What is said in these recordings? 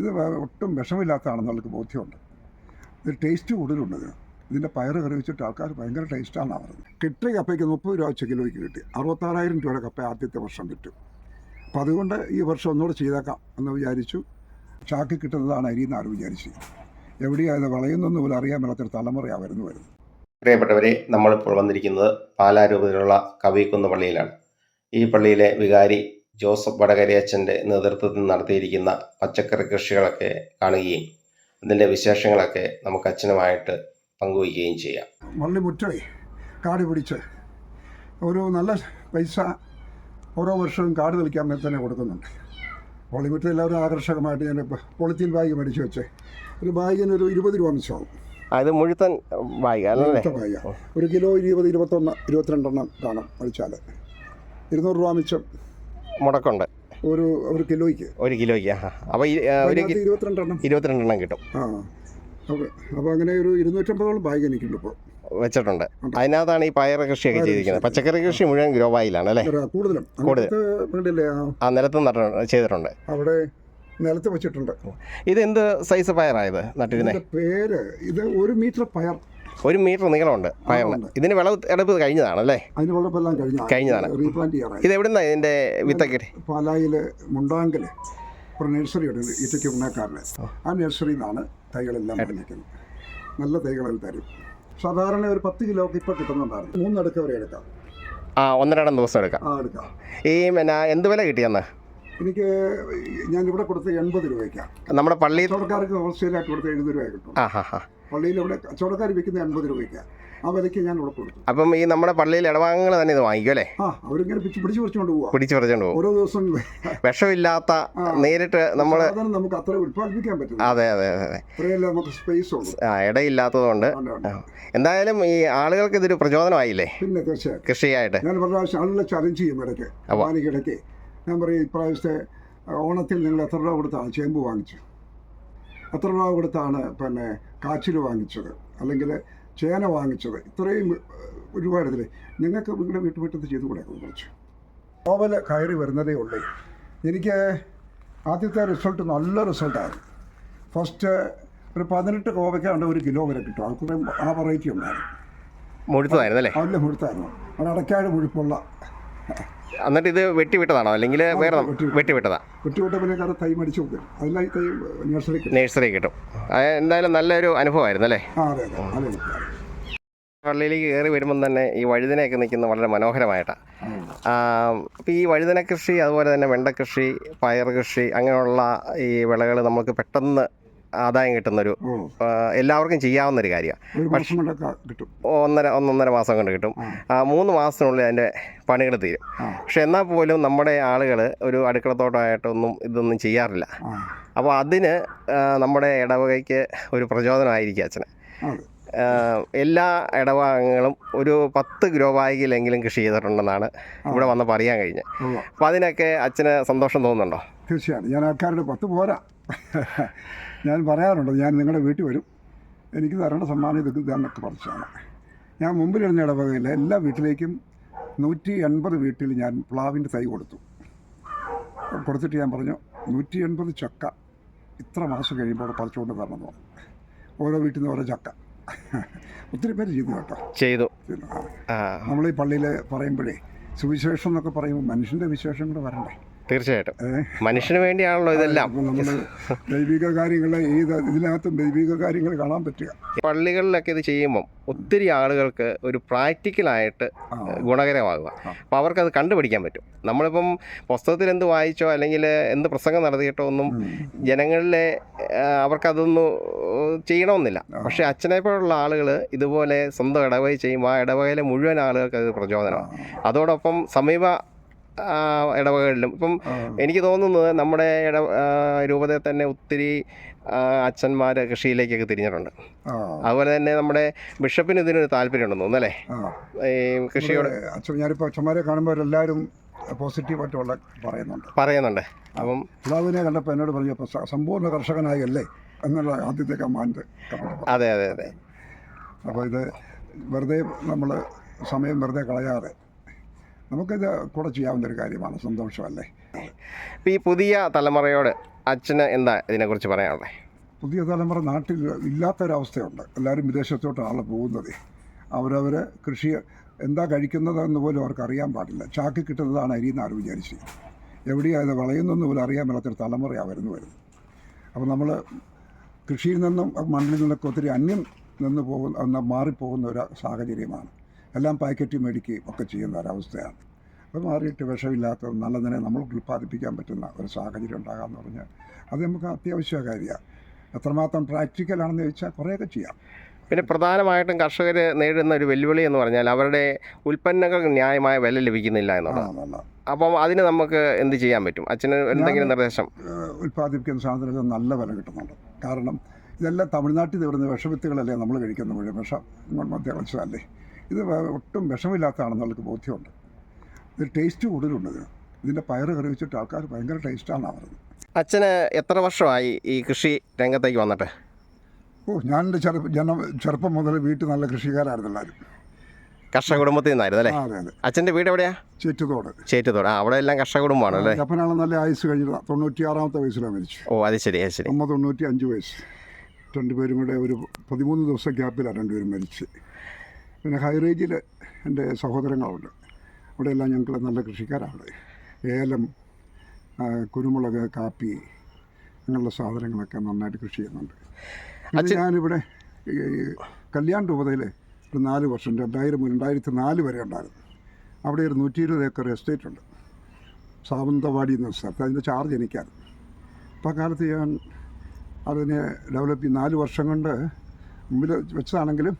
ഇത് ഒട്ടും വിഷമില്ലാത്തതാണെന്നുള്ളൊരു ബോധ്യമുണ്ട്. ഇത് ടേസ്റ്റ് കൂടുതലുണ്ട് ഇതിന്റെ പയറ് കറി വെച്ചിട്ട് ആൾക്കാർ ഭയങ്കര ടേസ്റ്റാണെന്നാണ് പറഞ്ഞത് കിട്ടിയ കപ്പയ്ക്ക് മുപ്പത് രൂപ വെച്ച് കിലോയ്ക്ക് കിട്ടി. അറുപത്താറായിരം രൂപയുടെ കപ്പ ആദ്യത്തെ വർഷം കിട്ടും. അപ്പോൾ അതുകൊണ്ട് ഈ വർഷം ഒന്നുകൂടെ ചെയ്തേക്കാം എന്ന് വിചാരിച്ചു. ചാക്കി കിട്ടുന്നതാണ് അരി എന്നാണ് വിചാരിച്ചത് എവിടെയാണ് വളയുന്നൊന്നും പോലും അറിയാൻ മേലാത്തൊരു തലമുറയാണ് വരുന്നു വരുന്നത് പ്രിയപ്പെട്ടവരെ നമ്മളിപ്പോൾ വന്നിരിക്കുന്നത് പാലാരൂപത്തിലുള്ള കവിക്കുന്ന് പള്ളിയിലാണ്. ഈ പള്ളിയിലെ വികാരി ജോസഫ് വടകരയച്ചന്റെ നേതൃത്വത്തിൽ നടത്തിയിരിക്കുന്ന പച്ചക്കറി കൃഷികളൊക്കെ കാണുകയും അതിന്റെ വിശേഷങ്ങളൊക്കെ നമുക്ക് അച്ഛനുമായിട്ട് പങ്കുവയ്ക്കുകയും ചെയ്യാം. വള്ളി മുറ്റേ കാട് പിടിച്ച് ഒരു നല്ല പൈസ ഓരോ വർഷവും കാട് തെളിക്കാൻ വേണ്ടി തന്നെ കൊടുക്കുന്നുണ്ട്. വള്ളിമുറ്റ എല്ലാവരും ആകർഷകമായിട്ട് ഞാൻ പൊളിത്തീൻ ബാഗ് മേടിച്ച് വെച്ച് ഒരു ബാഗിന് ഒരു ഇരുപത് രൂപ മിച്ചമാവും. അത് മുഴുത്തൻ ബാഗ് ഒരു കിലോ ഇരുപത് ഇരുപത്തൊന്ന് ഇരുപത്തിരണ്ടെണ്ണം കാണും മേടിച്ചാൽ ഇരുന്നൂറ് രൂപ മിച്ചം. മുടക്കുണ്ട്. ഒരു ഒരു കിലോയ്ക്ക്? ഒരു കിലോയ്ക്ക് അപ്പോൾ ഒരു ഇരുപത്തിരണ്ടെണ്ണം. ഇരുപത്തിരണ്ടെണ്ണം കിട്ടും. ആ. അപ്പോൾ അങ്ങനെ ഒരു ഇരുന്നൂറ്റമ്പതോളം ബാഗ് എനിക്കുണ്ട് ഇപ്പോൾ വെച്ചിട്ടുണ്ട് അതിനകത്താണ് ഈ പയർ കൃഷിയൊക്കെ ചെയ്തിരിക്കുന്നത്. പച്ചക്കറി കൃഷി മുഴുവൻ ഗ്രോ ബാഗിലാണ് അല്ലേ? കൂടുതലും. കൂടുതൽ. ആ, ആ നിലത്ത് ചെയ്തിട്ടുണ്ട്. അവിടെ നിലത്ത് വെച്ചിട്ടുണ്ട്. ഇത് എന്ത് സൈസ് പയറായത് നട്ടിരുന്നേ? പേര് ഇത് ഒരു മീറ്റർ പയർ. ഒരു മീറ്റർ നീളമുണ്ട് പയറിന്. ഇതിന് വിളവ് എടുപ്പ് കഴിഞ്ഞതാണ് അല്ലേ അതിന് വെള്ളപ്പെല്ലാം കഴിഞ്ഞ കഴിഞ്ഞതാണ്. റീപ്ലാന്റ് ചെയ്യാറായി. ഇത് എവിടുന്നാ ഇതിന്റെ വിത്തൊക്കെ? പാലായിൽ മുണ്ടാങ്കൽ ഒരു നഴ്സറി ഉണ്ട് ഈറ്റയ്ക്ക് ആ നഴ്സറിയിൽ നിന്നാണ് തൈകളെല്ലാം മേടിക്കുന്നത് നല്ല തൈകളിൽ തരും. സാധാരണ ഒരു പത്ത് കിലോ ഇപ്പം കിട്ടുന്നുണ്ടായിരുന്നു. മൂന്നടുക്ക വരെ എടുക്കാം. ആ ഒന്നരടം ദിവസം എടുക്കാം. ആ എടുക്കാം. ഈ പിന്നെ എന്ത് വില കിട്ടിയെന്ന് എനിക്ക് ഞാൻ ഇവിടെ കൊടുത്ത എൺപത് രൂപയ്ക്കാണ്. നമ്മുടെ പള്ളി കച്ചവടക്കാർക്ക് ഹോൾസെയിലായിട്ട് കൊടുത്ത എഴുപത് രൂപ കിട്ടും പള്ളിയിൽ ഇവിടെ കച്ചവടക്കാർ വിൽക്കുന്ന എൺപത് രൂപയ്ക്കാണ് ആ വിലയ്ക്ക് ഞാൻ ഇവിടെ കൊടുത്തു. അപ്പം ഈ നമ്മുടെ പള്ളിയിൽ ഇടവാങ്ങങ്ങൾ തന്നെ ഇത് വാങ്ങിക്കും അല്ലേ? ആ അവരിങ്ങനെ പിടിച്ച് പിടിച്ച് പറിച്ചുകൊണ്ട് പോകും പിടിച്ചു പറിച്ചുകൊണ്ട് പോകും ഓരോ ദിവസം വിഷമില്ലാത്ത നേരിട്ട് നമ്മൾ നമുക്ക് അത്ര ഉൽപ്പാദിപ്പിക്കാൻ പറ്റും അതെ അതെ അതെ അതെ. അത്രയല്ലേ നമുക്ക് സ്പേസ് ഉള്ളൂ. ആ ഇടയില്ലാത്തതുകൊണ്ട്. എന്തായാലും ഈ ആളുകൾക്ക് ഇതൊരു പ്രചോദനമായില്ലേ? പിന്നെ തീർച്ചയായും കൃഷിയായിട്ട്. ഞാൻ പ്രാവശ്യം ആളുകളെ ചലഞ്ച് ചെയ്യും ഇടയ്ക്ക്. അപ്പോൾ വാനിക്കിടയ്ക്ക് ഞാൻ പറയും ഇപ്രാവശ്യത്തെ ഓണത്തിൽ നിങ്ങൾ എത്ര രൂപ കൊടുത്താണ് ചേമ്പ് വാങ്ങിച്ചു. എത്ര രൂപ കൊടുത്താണ് പിന്നെ കാച്ചിൽ വാങ്ങിച്ചത്? അല്ലെങ്കിൽ ചേന വാങ്ങിച്ചത്? ഇത്രയും ഒരുപാട് ഇതിൽ നിങ്ങൾക്ക് നിങ്ങളുടെ വീട്ടുമുറ്റത്ത് ചെയ്തു കൂടെ കുറച്ച് ഓവൽ കയറി വരുന്നതേ ഉള്ളൂ. എനിക്ക് ആദ്യത്തെ റിസൾട്ട് നല്ല റിസൾട്ടായിരുന്നു. ഫസ്റ്റ് ഒരു പതിനെട്ട് കോവയ്ക്കാണ്ട് ഒരു കിലോ വരെ കിട്ടും. അത്രയും ആ വെറൈറ്റി ഉണ്ടായിരുന്നു. മുഴുത്തതായിരുന്നു അല്ലേ? അതിന്റെ മുഴുത്തായിരുന്നു. അത് അടയ്ക്കാട് മുഴുപ്പുള്ള എന്നിട്ട് ഇത് വെട്ടിവിട്ടതാണോ? അല്ലെങ്കിൽ വേറെ വെട്ടി വിട്ടു. വെട്ടി വിട്ടതാ കുട്ടിയോട്ട് പിന്നെ കാരണം തൈ മേടിച്ച് വെക്കും അതിലായി തൈ നഴ്സറിക്ക് നേഴ്സറി കിട്ടും. എന്തായാലും നല്ലൊരു അനുഭവമായിരുന്നു അല്ലേ? പള്ളിയിലേക്ക് കയറി വരുമ്പം തന്നെ ഈ വഴുതനയൊക്കെ നിൽക്കുന്നത് വളരെ മനോഹരമായിട്ടാണ് അപ്പോൾ ഈ വഴുതന കൃഷി അതുപോലെ തന്നെ വെണ്ട കൃഷി പയർ കൃഷി അങ്ങനെയുള്ള ഈ വിളകൾ നമുക്ക് പെട്ടെന്ന് ആദായം കിട്ടുന്നൊരു എല്ലാവർക്കും ചെയ്യാവുന്ന ഒരു കാര്യമാണ് ഒന്നര ഒന്നൊന്നര മാസം കൊണ്ട് കിട്ടും. മൂന്ന് മാസത്തിനുള്ളിൽ അതിന്റെ പണികൾ തീരും. പക്ഷെ എന്നാൽ പോലും നമ്മുടെ ആളുകൾ ഒരു അടുക്കളത്തോട്ടമായിട്ടൊന്നും ഇതൊന്നും ചെയ്യാറില്ല. അപ്പോൾ അതിന് നമ്മുടെ ഇടവകയ്ക്ക് ഒരു പ്രചോദനമായിരിക്കും അച്ഛന്. എല്ലാ ഇടവകങ്ങളും ഒരു പത്ത് ഗ്രോ ബാഗിലെങ്കിലും കൃഷി ചെയ്തിട്ടുണ്ടെന്നാണ് ഇവിടെ വന്നപ്പോൾ അറിയാൻ കഴിഞ്ഞത്. അപ്പോൾ അതിനൊക്കെ അച്ഛന് സന്തോഷം തോന്നുന്നുണ്ടോ? തീർച്ചയായും ഞാൻ ആൾക്കാരുടെ പത്ത് പോരാ. ഞാൻ പറയാറുണ്ട് ഞാൻ നിങ്ങളുടെ വീട്ടിൽ വരും. എനിക്ക് തരേണ്ട സമ്മാനം ഇത് ഇതാന്നൊക്കെ പറഞ്ഞാണ് ഞാൻ മുമ്പിലിരുന്ന ഇടവകയിൽ എല്ലാ വീട്ടിലേക്കും നൂറ്റി എൺപത് വീട്ടിൽ ഞാൻ പ്ലാവിന്റെ തൈ കൊടുത്തു. കൊടുത്തിട്ട് ഞാൻ പറഞ്ഞു നൂറ്റി എൺപത് ചക്ക. ഇത്ര മാസം കഴിയുമ്പോൾ പറിച്ചുകൊണ്ട് തരണം. ഓരോ വീട്ടിൽ നിന്ന് ഓരോ ചക്ക. ഒത്തിരി പേര് ചെയ്തു കേട്ടോ. ചെയ്തു. നമ്മൾ ഈ പള്ളിയിൽ പറയുമ്പോഴേ സുവിശേഷം എന്നൊക്കെ പറയുമ്പോൾ മനുഷ്യന്റെ വിശേഷം കൂടെ വരണ്ടേ? തീർച്ചയായിട്ടും? മനുഷ്യന് വേണ്ടിയാണല്ലോ ഇതെല്ലാം. ദൈവിക കാര്യങ്ങൾ ഏത് ഇതിനകത്തും ദൈവിക കാര്യങ്ങൾ കാണാൻ പറ്റുക. പള്ളികളിലൊക്കെ ഇത് ചെയ്യുമ്പം ഒത്തിരി ആളുകൾക്ക് ഒരു പ്രാക്ടിക്കലായിട്ട്. ഗുണകരമാകുക. അപ്പോൾ അവർക്കത് കണ്ടുപിടിക്കാൻ പറ്റും. നമ്മളിപ്പം പുസ്തകത്തിൽ എന്ത് വായിച്ചോ അല്ലെങ്കിൽ എന്ത് പ്രസംഗം നടത്തിയിട്ടോ ഒന്നും. ജനങ്ങളിലെ അവർക്കതൊന്നും ചെയ്യണമെന്നില്ല. പക്ഷേ അച്ഛനെ പോലുള്ള ആളുകൾ ഇതുപോലെ സ്വന്തം ഇടവകയിൽ ചെയ്യുമ്പോൾ ആ ഇടവകയിലെ മുഴുവൻ ആളുകൾക്ക് അത് പ്രചോദനമാണ് അതോടൊപ്പം സമീപ ആ, ഇടവകകളിലും. ഇപ്പം എനിക്ക് തോന്നുന്നത് നമ്മുടെ ഇട രൂപതയെ തന്നെ ഒത്തിരി അച്ഛന്മാർ കൃഷിയിലേക്കൊക്കെ തിരിഞ്ഞിട്ടുണ്ട്. അതുപോലെ തന്നെ നമ്മുടെ ബിഷപ്പിന് ഇതിനൊരു താല്പര്യമുണ്ടെന്ന് തോന്നുന്നല്ലേ. ഈ കൃഷിയോട് അച്ഛൻ ഞാനിപ്പോൾ അച്ഛന്മാരെ കാണുമ്പോൾ എല്ലാവരും പോസിറ്റീവായിട്ടുള്ള പറയുന്നുണ്ട്. പറയുന്നുണ്ട്. അപ്പം പിതാവിനെ കണ്ടപ്പോൾ എന്നോട് പറഞ്ഞു സമ്പൂർണ കർഷകനായല്ലേ? എന്നുള്ള ആദ്യത്തെ കമാൻഡ് അതെ അതെ അതെ. അപ്പോൾ ഇത് വെറുതെ നമ്മൾ സമയം വെറുതെ കളയാതെ നമുക്കിത് കൂടെ ചെയ്യാവുന്ന ഒരു കാര്യമാണ്. സന്തോഷമല്ലേ? ഈ പുതിയ തലമുറയോട് അച്ഛന് എന്താ ഇതിനെക്കുറിച്ച് പറയാനുള്ളത് പുതിയ തലമുറ നാട്ടിൽ ഇല്ലാത്തൊരവസ്ഥയുണ്ട്. എല്ലാവരും വിദേശത്തോട്ടാണ് പോകുന്നത്. അവരവർ കൃഷി എന്താ കഴിക്കുന്നതെന്ന് പോലും അവർക്ക് അറിയാൻ പാടില്ല. ചാക്കി കിട്ടുന്നതാണ് അരിയെന്ന് ആരും വിചാരിച്ചിരിക്കുന്നത്. എവിടെയാണ് ഇത് വളയുന്നതെന്ന് പോലും അറിയാൻ മേലാത്തൊരു തലമുറയാണ് വരുന്നു വരുന്നത്. അപ്പോൾ നമ്മൾ കൃഷിയിൽ നിന്നും മണ്ണിൽ നിന്നൊക്കെ ഒത്തിരി അന്യം നിന്ന് പോകുന്ന മാറിപ്പോകുന്ന ഒരു സാഹചര്യമാണ്. എല്ലാം പാക്കറ്റ് മേടിക്കുകയും ഒക്കെ ചെയ്യുന്ന ഒരവസ്ഥയാണ്. അത് മാറിയിട്ട് വിഷമില്ലാത്ത നല്ലതിനെ നമ്മൾ ഉൽപ്പാദിപ്പിക്കാൻ പറ്റുന്ന ഒരു സാഹചര്യം ഉണ്ടാകാമെന്ന് പറഞ്ഞാൽ അത് നമുക്ക് അത്യാവശ്യ കാര്യമാണ്. എത്രമാത്രം പ്രാക്ടിക്കലാണെന്ന് ചോദിച്ചാൽ കുറേയൊക്കെ ചെയ്യാം. പിന്നെ പ്രധാനമായിട്ടും കർഷകർ നേരിടുന്ന ഒരു വെല്ലുവിളി എന്ന് പറഞ്ഞാൽ അവരുടെ ഉൽപ്പന്നങ്ങൾക്ക് ന്യായമായ വില ലഭിക്കുന്നില്ല എന്നുള്ളതാണ് അപ്പം അതിന് നമുക്ക് എന്ത് ചെയ്യാൻ പറ്റും? അച്ഛന് എന്തെങ്കിലും നിർദ്ദേശം? ഉൽപ്പാദിപ്പിക്കുന്ന സാധനത്തിന് നല്ല വില കിട്ടുന്നുണ്ട്. കാരണം ഇതെല്ലാം തമിഴ്നാട്ടിൽ നിന്ന് വരുന്ന വിഷവിത്തുകളല്ലേ നമ്മൾ കഴിക്കുന്ന മുഴുവൻ വിഷം? മധ്യ കളിച്ചതല്ലേ ഇത് ഒട്ടും വിഷമില്ലാത്തതാണെന്നുള്ളൊരു ബോധ്യമുണ്ട്. ഇത് ടേസ്റ്റ് കൂടുതലുണ്ട് ഇതിന്. ഇതിന്റെ പയറ് കറി വെച്ചിട്ട് ആൾക്കാർ ഭയങ്കര ടേസ്റ്റാണ് പറഞ്ഞത് അച്ഛന് എത്ര വർഷമായി ഈ കൃഷി രംഗത്തേക്ക് വന്നിട്ട്? ഓ ഞാൻ എന്റെ ചെറുപ്പം ജനം ചെറുപ്പം മുതൽ വീട്ടിൽ നല്ല കൃഷിക്കാരായിരുന്നു എല്ലാവരും. കർഷക കുടുംബത്തിൽ നിന്നായിരുന്നു അല്ലേ? അതെ അതെ. അച്ഛന്റെ വീട് എവിടെയാ? ചേറ്റുതോട്. ചേറ്റുതോട്. ആ അവിടെ എല്ലാം കർഷക കുടുംബമാണ് അല്ലേ? അപ്പനാണ് നല്ല ആയുസ് കഴിഞ്ഞ തൊണ്ണൂറ്റിയാറാമത്തെ വയസ്സിലാണ് മരിച്ചു ഓ അത് ശരി അത് ശരി. അമ്മ തൊണ്ണൂറ്റി അഞ്ച് വയസ്സ്. രണ്ടുപേരും കൂടെ ഒരു പതിമൂന്ന് ദിവസം ഗ്യാപ്പിലാണ് രണ്ടുപേരും മരിച്ച് പിന്നെ ഹൈറേഞ്ചിൽ എന്റെ സഹോദരങ്ങളുണ്ട്. അവിടെയെല്ലാം ഞങ്ങൾ നല്ല കൃഷിക്കാരാണ്. ഏലം കുരുമുളക് കാപ്പി അങ്ങനെയുള്ള സാധനങ്ങളൊക്കെ നന്നായിട്ട് കൃഷി ചെയ്യുന്നുണ്ട്. അത് ഞാനിവിടെ കല്യാൺ രൂപതയിൽ ഒരു നാല് വർഷം രണ്ടായിരം രണ്ടായിരത്തി നാല് വരെ ഉണ്ടായിരുന്നു. അവിടെ ഒരു നൂറ്റി ഇരുപത് ഏക്കർ എസ്റ്റേറ്റ് ഉണ്ട്. സാവന്തവാടി എന്ന സ്ഥലത്ത് അതിന്റെ ചാർജ് എനിക്കാണ്. അപ്പോൾ ആ കാലത്ത് ഞാൻ അതിനെ ഡെവലപ്പ് ചെയ്ത് നാല് വർഷം കൊണ്ട് മുമ്പിൽ വെച്ചതാണെങ്കിലും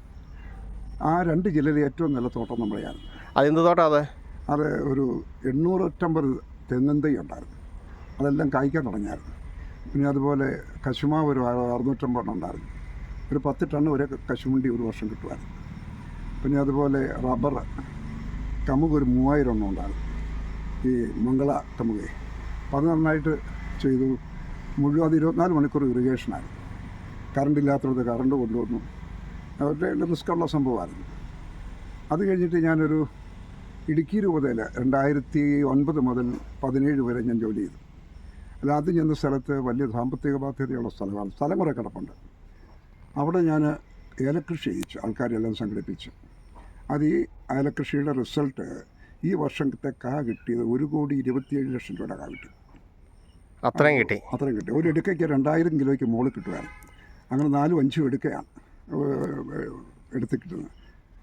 ആ രണ്ട് ജില്ലയിലെ ഏറ്റവും നല്ല തോട്ടം നമ്മുടെയാണ് അതെന്ത് തോട്ടാ അതെ? അത് ഒരു എണ്ണൂറ്റമ്പത് തെങ്ങൻ തൈ ഉണ്ടായിരുന്നു. അതെല്ലാം കായ്ക്കാൻ തുടങ്ങിയായിരുന്നു. പിന്നെ അതുപോലെ കശുമാവ് ഒരു അറുന്നൂറ്റമ്പതെണ്ണം ഉണ്ടായിരുന്നു. ഒരു പത്ത് ടണ്ണ് ഒരേ കശുമുണ്ടി ഒരു വർഷം കിട്ടുമായിരുന്നു. പിന്നെ അതുപോലെ റബ്ബർ കമുക് ഒരു മൂവായിരം എണ്ണം ഉണ്ടായിരുന്നു. ഈ മംഗള കമുകെ. അത് നന്നായിട്ട് ചെയ്തു. മുഴുവൻ അത് ഇരുപത്തിനാല് മണിക്കൂർ ഇറിഗേഷനായിരുന്നു. കറണ്ട് ഇല്ലാത്തടത്ത് കറണ്ട് കൊണ്ടുവന്നു. അവരുടെ റിസ്ക്കുള്ള സംഭവമായിരുന്നു. അത് കഴിഞ്ഞിട്ട് ഞാനൊരു ഇടുക്കി രൂപതയിൽ രണ്ടായിരത്തി ഒൻപത് മുതൽ പതിനേഴ് വരെ ഞാൻ ജോലി ചെയ്തു. അല്ല ആദ്യം ചെന്ന സ്ഥലത്ത് വലിയ സാമ്പത്തിക ബാധ്യതയുള്ള സ്ഥലമാണ്. സ്ഥലം കുറേ കിടപ്പുണ്ട്. അവിടെ ഞാൻ ഏലക്കൃഷി ചെയ്യിച്ചു ആൾക്കാരെല്ലാം സംഘടിപ്പിച്ചു. അത് ഈ ഏലക്കൃഷിയുടെ റിസൾട്ട് ഈ വർഷത്തെ കാ കിട്ടിയത് ഒരു കോടി ഇരുപത്തിയേഴ് ലക്ഷം രൂപയുടെ കാ കിട്ടി. അത്രയും കിട്ടി. അത്രയും കിട്ടി. ഒരു എടുക്കയ്ക്ക് രണ്ടായിരം കിലോയ്ക്ക് മോൾ കിട്ടുകയാണ് അങ്ങനെ നാലും അഞ്ചും എടുക്കയാണ് ഏഹ്, എടുത്ത് കിട്ടുന്നത്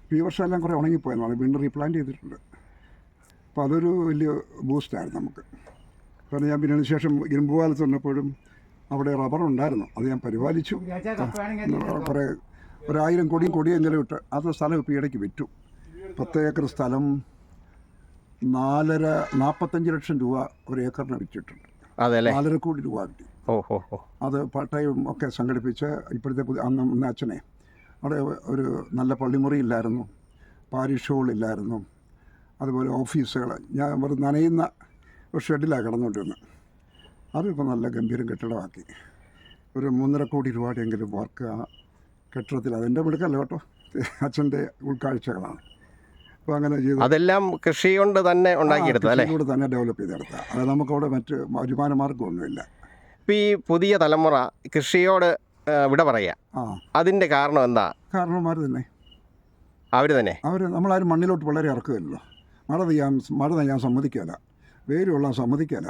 അപ്പോൾ ഈ വർഷം എല്ലാം കുറേ ഉണങ്ങിപ്പോയെന്നാണ്. വീണ്ടും റീപ്ലാന്റ് ചെയ്തിട്ടുണ്ട്. അപ്പോൾ അതൊരു വലിയ ബൂസ്റ്റായിരുന്നു നമുക്ക്. കാരണം ഞാൻ പിന്നെ ശേഷം ഇരുമ്പ് കാലത്ത് വന്നപ്പോഴും അവിടെ റബ്ബർ ഉണ്ടായിരുന്നു. അത് ഞാൻ പരിപാലിച്ചു. കുറേ ഒരായിരം കൊടിയും കൊടിയെങ്കിലും ഇട്ട് അത് സ്ഥലം ഇപ്പോൾ ഇടയ്ക്ക് വിറ്റു. പത്ത് ഏക്കർ സ്ഥലം നാലര നാൽപ്പത്തഞ്ച് ലക്ഷം രൂപ ഒരു ഏക്കറിന് വിറ്റിട്ടുണ്ട്. അതെ അല്ലേ നാലര കോടി രൂപ കിട്ടി. ഓ ഓ ഓ അത് പട്ടയം ഒക്കെ സംഘടിപ്പിച്ച് ഇപ്പോഴത്തെ പുതിയ അന്ന് അച്ഛനെ. അവിടെ ഒരു നല്ല പള്ളിമുറി ഇല്ലായിരുന്നു പാരിഷ് ഹോൾ ഇല്ലായിരുന്നു അതുപോലെ ഓഫീസുകൾ ഞാൻ അവർ നനയുന്ന ഒരു ഷെഡിലാണ് കിടന്നുകൊണ്ടിരുന്നത് അതിപ്പോൾ നല്ല ഗംഭീരം കെട്ടിടമാക്കി. ഒരു മൂന്നര കോടി രൂപയുടെയെങ്കിലും വർക്ക് ആ കെട്ടിടത്തിൽ. അതെന്റെ മിടുക്കല്ല കേട്ടോ. അച്ഛന്റെ ഉൾക്കാഴ്ചകളാണ്. അപ്പോൾ അങ്ങനെ ചെയ്തു. അതെല്ലാം കൃഷി കൊണ്ട് തന്നെ ഉണ്ടാക്കിയെടുത്തത് തന്നെ ഡെവലപ്പ് ചെയ്തെടുത്ത അത് നമുക്കവിടെ മറ്റ് വരുമാന മാർഗമൊന്നുമില്ല ഇപ്പോൾ ഈ പുതിയ തലമുറ കൃഷിയോട് ആ, വിട പറയുക ആ. അതിന്റെ കാരണം എന്താ? കാരണവന്മാർ തന്നെ. അവർ തന്നെ. അവർ നമ്മളാരും മണ്ണിലോട്ട് വളരെ ഇറക്കുമല്ലോ മഴ പെയ്യാൻ മഴ നെയ്യാൻ സമ്മതിക്കില്ല വേര് കൊള്ളാൻ സമ്മതിക്കില്ല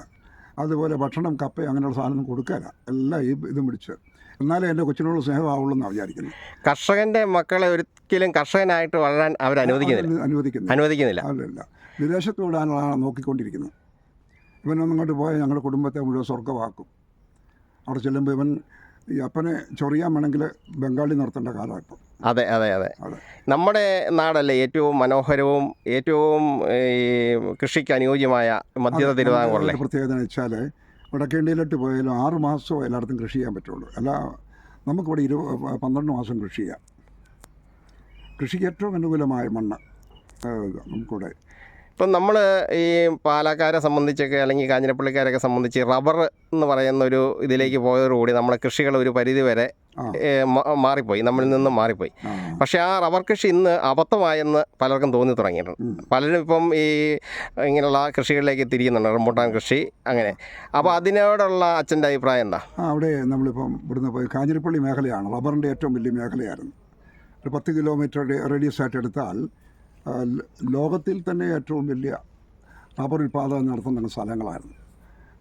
അതുപോലെ ഭക്ഷണം കപ്പ അങ്ങനെയുള്ള സാധനം കൊടുക്കില്ല എല്ലാം ഈ ഇതും പിടിച്ച്. എന്നാലേ എന്റെ കൊച്ചിനോട് സ്നേഹമാവുള്ളൂ എന്നാണ് വിചാരിക്കുന്നത് കർഷകന്റെ മക്കളെ ഒരിക്കലും കർഷകനായിട്ട് വളരാൻ അവർ അനുവദിക്കുന്നില്ല. അനുവദിക്കുന്നില്ല. അനുവദിക്കുന്നില്ല. അല്ലല്ല വിദേശത്ത് വിടാനാണ് നോക്കിക്കൊണ്ടിരിക്കുന്നത് ഇവനൊന്നും ഇങ്ങോട്ട് പോയാൽ ഞങ്ങളുടെ കുടുംബത്തെ മുഴുവൻ സ്വർഗമാക്കും. അവിടെ ചെല്ലുമ്പോൾ ഇവൻ ഈ അപ്പനെ ചൊറിയാൻ വേണമെങ്കിൽ ബംഗാളി നിർത്തേണ്ട കാലം ഇപ്പം. അതെ അതെ അതെ. നമ്മുടെ നാടല്ലേ ഏറ്റവും മനോഹരവും ഏറ്റവും ഈ കൃഷിക്ക് അനുയോജ്യമായ മധ്യത തിരുവിതാംകൂറിലെ? പ്രത്യേകത എന്ന് വെച്ചാൽ വടക്കേണ്ടിയിലോട്ട് പോയാലും ആറ് മാസമോ എല്ലായിടത്തും കൃഷി ചെയ്യാൻ പറ്റുള്ളൂ. അല്ല നമുക്കിവിടെ ഇരു പന്ത്രണ്ട് മാസം കൃഷി ചെയ്യാം. കൃഷിക്ക് ഏറ്റവും അനുകൂലമായ മണ്ണ് നമുക്കിവിടെ ഇപ്പം നമ്മൾ ഈ പാലക്കാരെ സംബന്ധിച്ചൊക്കെ അല്ലെങ്കിൽ കാഞ്ഞിരപ്പള്ളിക്കാരൊക്കെ സംബന്ധിച്ച് റബ്ബർ എന്ന് പറയുന്ന ഒരു ഇതിലേക്ക് പോയതോടുകൂടി നമ്മളെ കൃഷികൾ ഒരു പരിധി വരെ മാറിപ്പോയി. നമ്മളിൽ നിന്നും മാറിപ്പോയി. പക്ഷേ ആ റബ്ബർ കൃഷി ഇന്ന് അബദ്ധമായെന്ന് പലർക്കും തോന്നി തുടങ്ങിയിട്ടുണ്ട്. പലരും ഇപ്പം ഈ ഇങ്ങനെയുള്ള കൃഷികളിലേക്ക് തിരിയുന്നുണ്ട് റംബൂട്ടാൻ കൃഷി അങ്ങനെ. അപ്പോൾ അതിനോടുള്ള അച്ഛന്റെ അഭിപ്രായം എന്താ? അവിടെ നമ്മളിപ്പം ഇവിടുന്ന് പോയി കാഞ്ഞിരപ്പള്ളി മേഖലയാണ്. റബ്ബറിന്റെ ഏറ്റവും വലിയ മേഖലയായിരുന്നു. ഒരു പത്ത് കിലോമീറ്റർ റേഡിയസ് ആയിട്ട് എടുത്താൽ ലോകത്തിൽ തന്നെ ഏറ്റവും വലിയ റബ്ബർ ഉൽപാദനം നടത്തുന്ന സ്ഥലങ്ങളായിരുന്നു.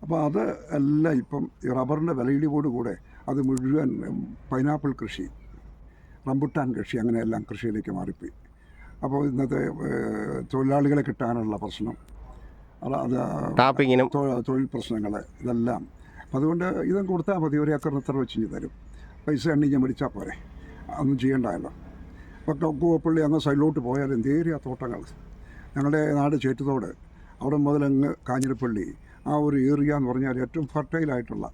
അപ്പോൾ അത് എല്ലാം ഇപ്പം ഈ റബ്ബറിന്റെ വിലയിടിവോട് കൂടെ അത് മുഴുവൻ പൈനാപ്പിൾ കൃഷി റംബുട്ടാൻ കൃഷി അങ്ങനെയെല്ലാം കൃഷിയിലേക്ക് മാറിപ്പോയി. അപ്പോൾ ഇന്നത്തെ തൊഴിലാളികളെ കിട്ടാനുള്ള പ്രശ്നം അത് തൊഴിൽ പ്രശ്നങ്ങൾ ഇതെല്ലാം. അതുകൊണ്ട് ഇതും കൊടുത്താൽ മതി ഒരു ഏക്കറിന് എത്ര വെച്ച് ഇങ്ങ് തരും? പൈസ എണ്ണിഞ്ഞ് മേടിച്ചാൽ പോരെ ഒന്നും ചെയ്യണ്ടല്ലോ ഇപ്പോൾ കൂവപ്പള്ളി അങ്ങ് സൈഡിലോട്ട് പോയാൽ എന്തേരിയ തോട്ടങ്ങൾ? ഞങ്ങളുടെ നാട് ചേറ്റുതോട് അവിടെ മുതൽ അങ്ങ് കാഞ്ഞിരപ്പള്ളി ആ ഒരു ഏറിയ എന്ന് പറഞ്ഞാൽ ഏറ്റവും ഫർട്ടൈലായിട്ടുള്ള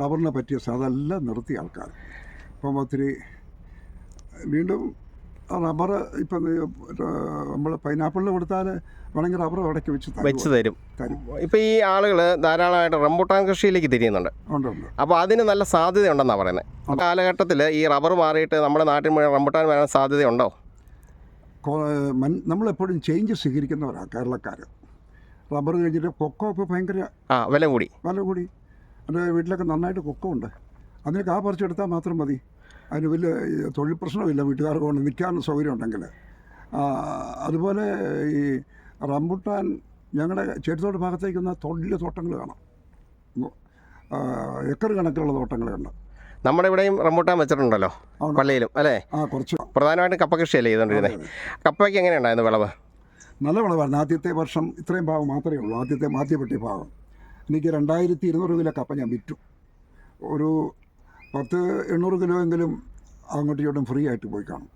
റബ്ബറിനെ പറ്റിയ അതെല്ലാം നിർത്തിയ ആൾക്കാർ. ഇപ്പം ഒത്തിരി വീണ്ടും റബ്ബർ ഇപ്പം നമ്മൾ പൈനാപ്പിളിൽ കൊടുത്താൽ വേണമെങ്കിൽ റബ്ബർ ഇടയ്ക്ക് വെച്ച്? വെച്ച് തരും. ഇപ്പം ഈ ആളുകൾ ധാരാളമായിട്ട് റംബൂട്ടാൻ കൃഷിയിലേക്ക് തിരിയുന്നുണ്ട്. അപ്പോൾ അതിന് നല്ല സാധ്യതയുണ്ടെന്നാണ് പറയുന്നത്. ആ കാലഘട്ടത്തിൽ ഈ റബ്ബർ മാറിയിട്ട് നമ്മുടെ നാട്ടിൽ മുഴുവൻ റംബൂട്ടാൻ വരാൻ സാധ്യതയുണ്ടോ? നമ്മളെപ്പോഴും ചേഞ്ച് സ്വീകരിക്കുന്നവരാണ് കേരളക്കാർ റബ്ബർ കഴിഞ്ഞിട്ട് കൊക്കോ ഇപ്പോൾ ഭയങ്കര ആ വില കൂടി. വില കൂടി. എന്റെ വീട്ടിലൊക്കെ നന്നായിട്ട് കൊക്കോ ഉണ്ട്. അതിന് കാ പറിച്ചെടുത്താൽ മാത്രം മതി. അതിന് വലിയ തൊഴിൽ പ്രശ്നമില്ല. വീട്ടുകാർക്ക് കൊണ്ട് നിൽക്കാൻ സൗകര്യം ഉണ്ടെങ്കിൽ അതുപോലെ ഈ റംബുട്ടാൻ ഞങ്ങളുടെ ചേട്ടത്തോട് ഭാഗത്തേക്കുന്ന തൊഴിൽ തോട്ടങ്ങൾ കാണാം. ഏക്കർ കണക്കിലുള്ള തോട്ടങ്ങൾ തോട്ടങ്ങളുണ്ട് നമ്മുടെ ഇവിടെയും റംബൂട്ടാൻ വെച്ചിട്ടുണ്ടല്ലോ. പള്ളിയിലും അല്ലേ? ആ കുറച്ച്. പ്രധാനമായിട്ടും കപ്പ കൃഷിയല്ലേ ചെയ്തുകൊണ്ടിരുന്നത് കപ്പയ്ക്ക് എങ്ങനെയുണ്ടായിരുന്നു വിളവ്? നല്ല വിളവായിരുന്നു. ആദ്യത്തെ വർഷം ഇത്രയും ഭാഗം മാത്രമേ ഉള്ളൂ. ആദ്യത്തെ മാധ്യപ്പെട്ടി ഭാഗം. എനിക്ക് രണ്ടായിരത്തി ഇരുന്നൂറ് കിലോ കപ്പ ഞാൻ വിറ്റു. ഒരു പത്ത് എണ്ണൂറ് കിലോ എങ്കിലും അങ്ങോട്ടും ഇങ്ങോട്ടും ഫ്രീ ആയിട്ട് പോയി കാണും.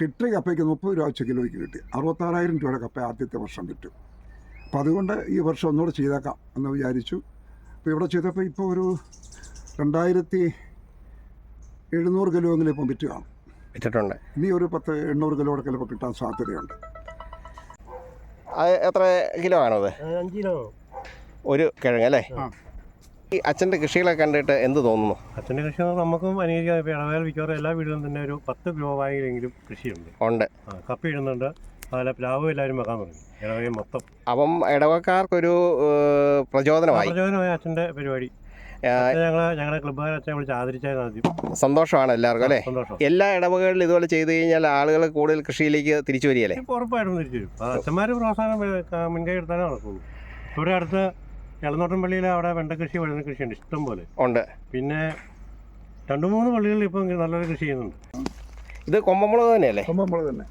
കിട്ടിയ കപ്പയ്ക്ക് മുപ്പത് രൂപ വെച്ച് കിലോയ്ക്ക് കിട്ടി. അറുപത്താറായിരം രൂപയുടെ കപ്പ ആദ്യത്തെ വർഷം കിട്ടും അപ്പോൾ അതുകൊണ്ട് ഈ വർഷം ഒന്നുകൂടെ ചെയ്തേക്കാം എന്ന് വിചാരിച്ചു. അപ്പോൾ ഇവിടെ ചെയ്തപ്പോൾ ഇപ്പോൾ ഒരു രണ്ടായിരത്തി എഴുന്നൂറ് കിലോ എങ്കിലും ഇപ്പം വിറ്റ് കാണും. വിറ്റിട്ടുണ്ട്. ഇനി ഒരു പത്ത് എണ്ണൂറ് കിലോയുടെ ചിലപ്പോൾ കിട്ടാൻ സാധ്യതയുണ്ട്. എത്ര കിലോ ആണത് അഞ്ച് കിലോ. ഒരു കിഴങ്ങ് അല്ലേ? ആ. ഈ അച്ഛന്റെ കൃഷികളൊക്കെ കണ്ടിട്ട് എന്ത് തോന്നുന്നു? അച്ഛന്റെ കൃഷി നമുക്കും അനുകരിക്കാൻ ഇപ്പോൾ ഇടവേൽ മിക്കവാറും എല്ലാ വീടുകളും തന്നെ ഒരു പത്ത് ഗ്രോ ബാഗിലെങ്കിലും കൃഷിയുണ്ട്. ഉണ്ട്. കപ്പി ഇടുന്നുണ്ട്. അതുപോലെ പ്ലാവ് എല്ലാവരും വെക്കാൻ തുടങ്ങി. ഇടവകയും മൊത്തം. അപ്പം ഇടവക്കാർക്കൊരു പ്രചോദനമായി. പ്രചോദനമായ അച്ഛന്റെ പരിപാടി. ഞങ്ങളെ ഞങ്ങളുടെ ക്ലബ്ബുകാരെ അച്ഛനെ വിളിച്ച് ആദരിച്ചായിരുന്നു ആദ്യം. സന്തോഷമാണ് എല്ലാവർക്കും അല്ലേ? സന്തോഷം. എല്ലാ ഇടവകളിലും ഇതുപോലെ ചെയ്തു കഴിഞ്ഞാൽ ആളുകൾ കൂടുതൽ കൃഷിയിലേക്ക് തിരിച്ചു വരികയല്ലേ? ഉറപ്പായിട്ടും തിരിച്ചു വരും. അച്ഛന്മാർ പ്രോത്സാഹനം മുൻകൈ എടുത്താലേ നടക്കുള്ളൂ. ഇവിടെ അടുത്ത് എളനോട്ടം പള്ളിയിൽ അവിടെ വെണ്ട കൃഷി ഉണ്ട് കൃഷിയുണ്ട് ഇഷ്ടം പോലെ. ഉണ്ട്. പിന്നെ രണ്ടു മൂന്ന് പള്ളികളിൽ ഇപ്പൊ നല്ലൊരു കൃഷി ചെയ്യുന്നുണ്ട്. ഇത് കൊമ്പമുളക് തന്നെയല്ലേ? കൊമ്പമുളക് തന്നെ.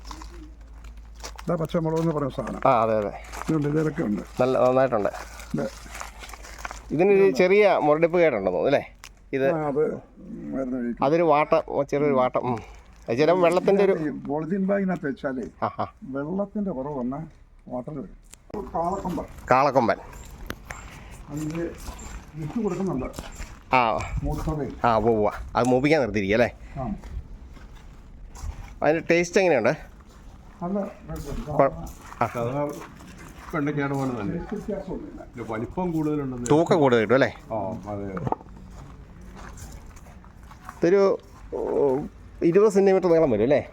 ഇതാ പച്ചമുളക് എന്ന് പറയുന്ന സാധനം. ആ അതെ അതെ. ഇതുണ്ട് ഇതിലൊക്കെ ഉണ്ട്. നല്ല നന്നായിട്ടുണ്ട്. ഇതിനൊരു ചെറിയ മുരടിപ്പ് കേട്ടുണ്ടെന്ന് അല്ലേ? ഇത് അത് അതൊരു വാട്ട ചെറിയൊരു വാട്ടം ചില വെള്ളത്തിന്റെ ഒരു പോളിത്തീൻ ബാഗിനകത്ത് വെച്ചാലേ വെള്ളത്തിന്റെ കുറവ് വന്നാൽ വാട്ടർ കാളക്കൊമ്പൻ. കാളക്കൊമ്പ കാളക്കൊമ്പൻ. കൊടുക്കുന്നുണ്ട്. ആ. ആ ഉവ്വ അത് മൂപ്പിക്കാൻ നിർത്തിയിരിക്കുക അല്ലേ? അതിന്റെ ടേസ്റ്റ് എങ്ങനെയുണ്ട്? പോലെ തന്നെ. വലിപ്പം കൂടുതലുണ്ടെന്ന് തൂക്കം കൂടുതൽ കിട്ടും അല്ലേ? ഇതൊരു ഇരുപത് സെന്റിമീറ്റർ നീളം വരും അല്ലേ?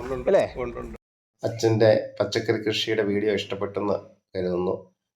ഉണ്ട് അല്ലേ? ഉണ്ട്. അച്ഛന്റെ പച്ചക്കറി കൃഷിയുടെ വീഡിയോ ഇഷ്ടപ്പെട്ടെന്ന് കരുതുന്നു.